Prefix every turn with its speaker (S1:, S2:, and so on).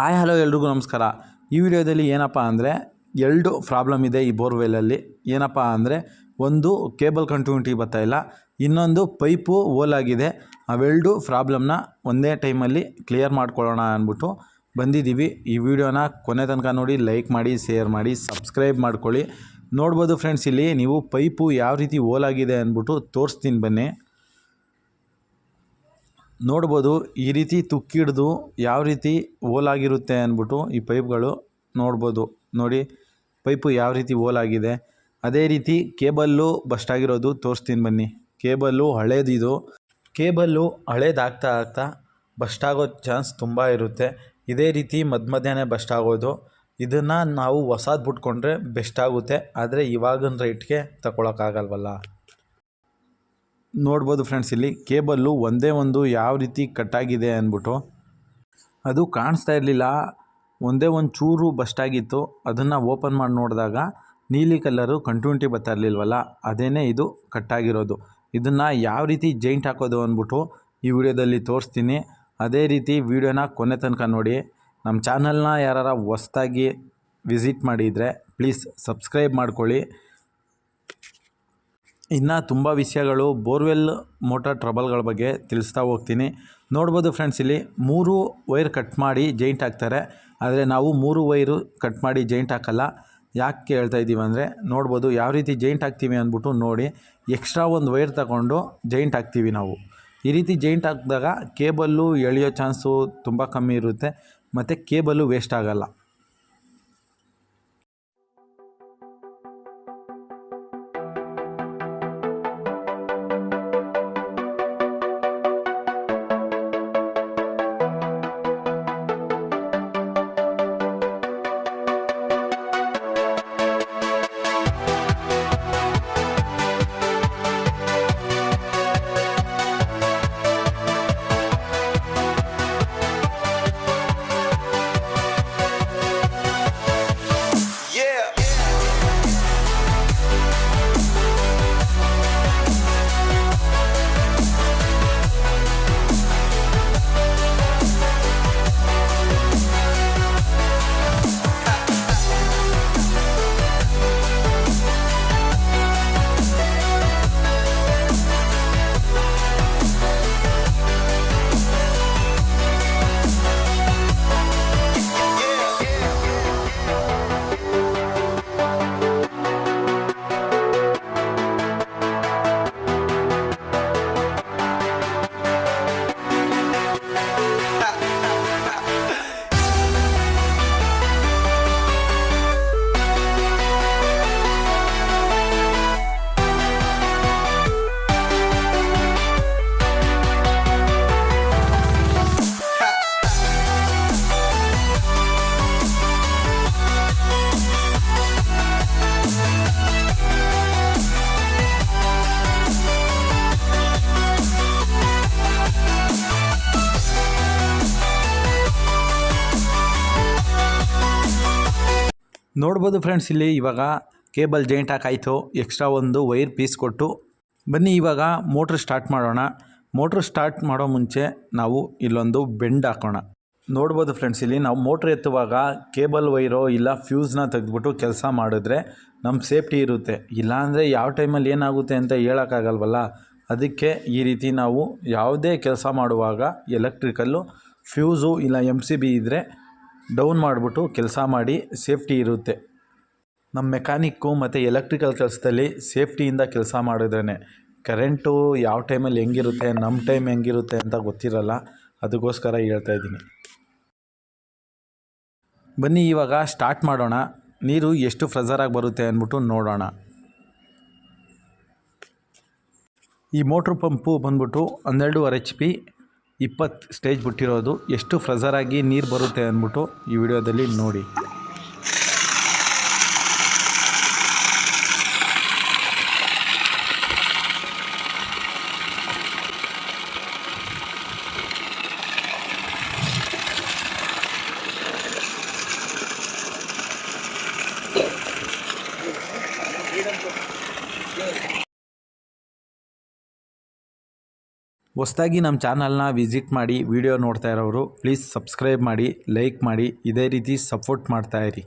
S1: Hi, hello ಎಲ್ರಿಗೂ ನಮಸ್ಕಾರ. ಈ ವಿಡಿಯೋದಲ್ಲಿ ಏನಪ್ಪ ಅಂದರೆ ಎರಡು ಪ್ರಾಬ್ಲಮ್ ಇದೆ ಈ ಬೋರ್ವೆಲಲ್ಲಿ. ಏನಪ್ಪ ಅಂದರೆ ಒಂದು ಕೇಬಲ್ ಕಂಟಿನ್ಯೂಟಿ ಬರ್ತಾ ಇಲ್ಲ, ಇನ್ನೊಂದು ಪೈಪು ಓಲಾಗಿದೆ ಅವೆರಡು ಪ್ರಾಬ್ಲಮ್ನ ಒಂದೇ ಟೈಮಲ್ಲಿ ಕ್ಲಿಯರ್ ಮಾಡ್ಕೊಳ್ಳೋಣ ಅಂದ್ಬಿಟ್ಟು ಬಂದಿದ್ದೀವಿ. ಈ ವಿಡಿಯೋನ ಕೊನೆ ತನಕ ನೋಡಿ, ಲೈಕ್ ಮಾಡಿ, ಶೇರ್ ಮಾಡಿ, ಸಬ್ಸ್ಕ್ರೈಬ್ ಮಾಡ್ಕೊಳ್ಳಿ. ನೋಡ್ಬೋದು ಫ್ರೆಂಡ್ಸ್, ಇಲ್ಲಿ ನೀವು ಪೈಪು ಯಾವ ರೀತಿ ಓಲಾಗಿದೆ ಅಂದ್ಬಿಟ್ಟು ತೋರಿಸ್ತೀನಿ ಬನ್ನಿ. ನೋಡ್ಬೋದು ಈ ರೀತಿ ತುಕ್ಕಿಡ್ದು ಯಾವ ರೀತಿ ಓಲಾಗಿರುತ್ತೆ ಅಂದ್ಬಿಟ್ಟು ಈ ಪೈಪ್ಗಳು ನೋಡ್ಬೋದು. ನೋಡಿ, ಪೈಪು ಯಾವ ರೀತಿ ಓಲಾಗಿದೆ ಅದೇ ರೀತಿ ಕೇಬಲ್ಲು ಬಸ್ಟ್ ಆಗಿರೋದು ತೋರಿಸ್ತೀನಿ ಬನ್ನಿ. ಕೇಬಲ್ಲು ಹಳೇದಿದು ಕೇಬಲ್ಲು ಹಳೇದಾಗ್ತಾ ಆಗ್ತಾ ಬಸ್ಟ್ ಆಗೋ ಚಾನ್ಸ್ ತುಂಬ ಇರುತ್ತೆ. ಇದೇ ರೀತಿ ಮಧ್ಯ ಮಧ್ಯಾಹ್ನ ಬಸ್ಟ್ ಆಗೋದು. ಇದನ್ನು ನಾವು ಹೊಸಾದು ಬಿಟ್ಕೊಂಡ್ರೆ ಬೆಸ್ಟ್ ಆಗುತ್ತೆ. ಆದರೆ ಇವಾಗಿನ ರೇಟ್ಗೆ ತಗೊಳಕ್ಕಾಗಲ್ವಲ್ಲ ನೋಡ್ಬೋದು ಫ್ರೆಂಡ್ಸ್ ಇಲ್ಲಿ ಕೇಬಲ್ಲು ಒಂದೇ ಒಂದು ಯಾವ ರೀತಿ ಕಟ್ಟಾಗಿದೆ ಅಂದ್ಬಿಟ್ಟು ಅದು ಕಾಣಿಸ್ತಾ ಇರಲಿಲ್ಲ. ಒಂದೇ ಒಂದು ಚೂರು ಬಸ್ಟಾಗಿತ್ತು ಅದನ್ನು ಓಪನ್ ಮಾಡಿ ನೋಡಿದಾಗ ನೀಲಿ ಕಲ್ಲರು ಕಂಟಿನ್ಯೂಟಿ ಬರ್ತಾ ಇರಲಿಲ್ವಲ್ಲ, ಅದೇನೇ ಇದು ಕಟ್ಟಾಗಿರೋದು ಇದನ್ನು ಯಾವ ರೀತಿ ಜೈಂಟ್ ಹಾಕೋದು ಅಂದ್ಬಿಟ್ಟು ಈ ವಿಡಿಯೋದಲ್ಲಿ ತೋರಿಸ್ತೀನಿ. ಅದೇ ರೀತಿ ವಿಡಿಯೋನ ಕೊನೆ ತನಕ ನೋಡಿ. ನಮ್ಮ ಚಾನಲ್ನ ಯಾರು ಹೊಸ್ದಾಗಿ ವಿಸಿಟ್ ಮಾಡಿದರೆ ಪ್ಲೀಸ್ ಸಬ್ಸ್ಕ್ರೈಬ್ ಮಾಡ್ಕೊಳ್ಳಿ. ಇನ್ನು ತುಂಬ ವಿಷಯಗಳು ಬೋರ್ವೆಲ್ ಮೋಟಾರ್ ಟ್ರಬಲ್ಗಳ ಬಗ್ಗೆ ತಿಳಿಸ್ತಾ ಹೋಗ್ತೀನಿ. ನೋಡ್ಬೋದು ಫ್ರೆಂಡ್ಸ್, ಇಲ್ಲಿ ಮೂರು ವೈರ್ ಕಟ್ ಮಾಡಿ ಜೈಂಟ್ ಹಾಕ್ತಾರೆ. ಆದರೆ ನಾವು ಮೂರು ವೈರು ಕಟ್ ಮಾಡಿ ಜೈಂಟ್ ಹಾಕಲ್ಲ. ಯಾಕೆ ಹೇಳ್ತಾ ಇದ್ದೀವಿ ಅಂದರೆ, ನೋಡ್ಬೋದು ಯಾವ ರೀತಿ ಜೈಂಟ್ ಹಾಕ್ತೀವಿ ಅಂದ್ಬಿಟ್ಟು ನೋಡಿ, ಎಕ್ಸ್ಟ್ರಾ ಒಂದು ವೈರ್ ತಗೊಂಡು ಜೈಂಟ್ ಹಾಕ್ತೀವಿ ನಾವು. ಈ ರೀತಿ ಜೈಂಟ್ ಹಾಕಿದಾಗ ಕೇಬಲ್ಲು ಎಳೆಯೋ ಚಾನ್ಸು ತುಂಬ ಕಮ್ಮಿ ಇರುತ್ತೆ. ಮತ್ತು ಕೇಬಲ್ಲು ವೇಸ್ಟ್ ಆಗಲ್ಲ. ನೋಡ್ಬೋದು ಫ್ರೆಂಡ್ಸ್ ಇಲ್ಲಿ ಇವಾಗ ಕೇಬಲ್ ಜಾಯಿಂಟ್ ಹಾಕಾಯಿತು ಎಕ್ಸ್ಟ್ರಾ ಒಂದು ವೈರ್ ಪೀಸ್ ಕೊಟ್ಟು. ಬನ್ನಿ ಇವಾಗ ಮೋಟ್ರ್ ಸ್ಟಾರ್ಟ್ ಮಾಡೋಣ. ಮೋಟ್ರ್ ಸ್ಟಾರ್ಟ್ ಮಾಡೋ ಮುಂಚೆ ನಾವು ಇಲ್ಲೊಂದು ಬೆಂಡ್ ಹಾಕೋಣ. ನೋಡ್ಬೋದು ಫ್ರೆಂಡ್ಸ್ ಇಲ್ಲಿ ನಾವು ಮೋಟ್ರ್ ಎತ್ತುವಾಗ ಕೇಬಲ್ ವೈರೋ ಇಲ್ಲ ಫ್ಯೂಸ್ನ ತೆಗೆದ್ಬಿಟ್ಟು ಕೆಲಸ ಮಾಡಿದ್ರೆ ನಮ್ಮ ಸೇಫ್ಟಿ ಇರುತ್ತೆ. ಇಲ್ಲಾಂದರೆ ಯಾವ ಟೈಮಲ್ಲಿ ಏನಾಗುತ್ತೆ ಅಂತ ಹೇಳೋಕ್ಕಾಗಲ್ವಲ್ಲ? ಅದಕ್ಕೆ ಈ ರೀತಿ ನಾವು ಯಾವುದೇ ಕೆಲಸ ಮಾಡುವಾಗ ಎಲೆಕ್ಟ್ರಿಕಲ್ಲು ಫ್ಯೂಸು ಇಲ್ಲ ಎಂ ಸಿ ಬಿ ಇದ್ದರೆ ಡೌನ್ ಮಾಡಿಬಿಟ್ಟು ಕೆಲಸ ಮಾಡಿ ಸೇಫ್ಟಿ ಇರುತ್ತೆ. ನಮ್ಮ ಮೆಕ್ಯಾನಿಕ್ಕು ಮತ್ತು ಎಲೆಕ್ಟ್ರಿಕಲ್ ಕೆಲಸದಲ್ಲಿ ಸೇಫ್ಟಿಯಿಂದ ಕೆಲಸ ಮಾಡಿದ್ರೇ ಕರೆಂಟು ಯಾವ ಟೈಮಲ್ಲಿ ಹೆಂಗಿರುತ್ತೆ, ನಮ್ಮ ಟೈಮ್ ಹೆಂಗಿರುತ್ತೆ ಅಂತ ಗೊತ್ತಿರಲ್ಲ. ಅದಕ್ಕೋಸ್ಕರ ಹೇಳ್ತಾ ಇದ್ದೀನಿ. ಬನ್ನಿ ಇವಾಗ ಸ್ಟಾರ್ಟ್ ಮಾಡೋಣ. ನೀರು ಎಷ್ಟು ಫ್ರೆಜರಾಗಿ ಬರುತ್ತೆ ಅಂದ್ಬಿಟ್ಟು ನೋಡೋಣ. ಈ ಮೋಟ್ರ್ ಪಂಪು ಬಂದ್ಬಿಟ್ಟು ಹನ್ನೆರಡೂವರೆ ಎಚ್ ಪಿ ಇಪ್ಪತ್ತು ಸ್ಟೇಜ್ ಬಿಟ್ಟಿರೋದು ಎಷ್ಟು ಫ್ರೆಸರಾಗಿ ನೀರು ಬರುತ್ತೆ ಅಂದ್ಬಿಟ್ಟು ಈ ವಿಡಿಯೋದಲ್ಲಿ ನೋಡಿ. ಹೊಸದಾಗಿ ನಮ್ಮ ಚಾನಲ್ನ ವಿಸಿಟ್ ಮಾಡಿ, ವಿಡಿಯೋ ನೋಡ್ತಾ ಇರೋರು, ಪ್ಲೀಸ್ ಸಬ್ಸ್ಕ್ರೈಬ್ ಮಾಡಿ, ಲೈಕ್ ಮಾಡಿ, ಇದೇ ರೀತಿ ಸಪೋರ್ಟ್ ಮಾಡ್ತಾಯಿರಿ